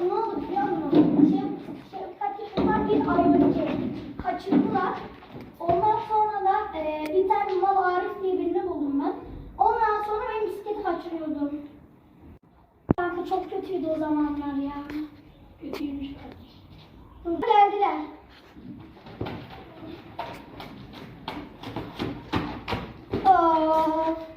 Ne oldu biliyor musun? Şey, Şefkat Yıldız'dan bir ayvacı şey kaçırdılar. Ondan sonra da e, bir tane mal Arif diye birini buldum ben. Ondan sonra ben bisikleti kaçırıyordum. Kanka çok kötüydü o zamanlar ya. Kötüymüş. Geldiler. Oh.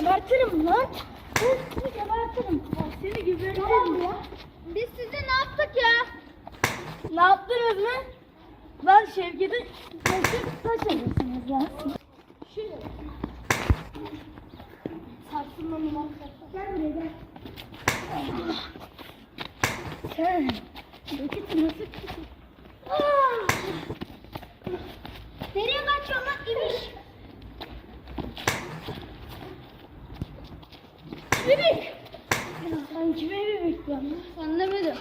Gebertirim lan. Ben seni gebertirim. Seni güzel. Tamam ya. Biz size ne yaptık ya? Ne yaptınız mı? Lan Şevket'e Taşı taşıyorsunuz ya. Gel buraya gel. Sen. Roketi nasıl tutuyorsun? Nereye kaçıyorsun lan ibiş? Bebek. Ya sen kime bir bekliyorsun? lan? Anlamadım.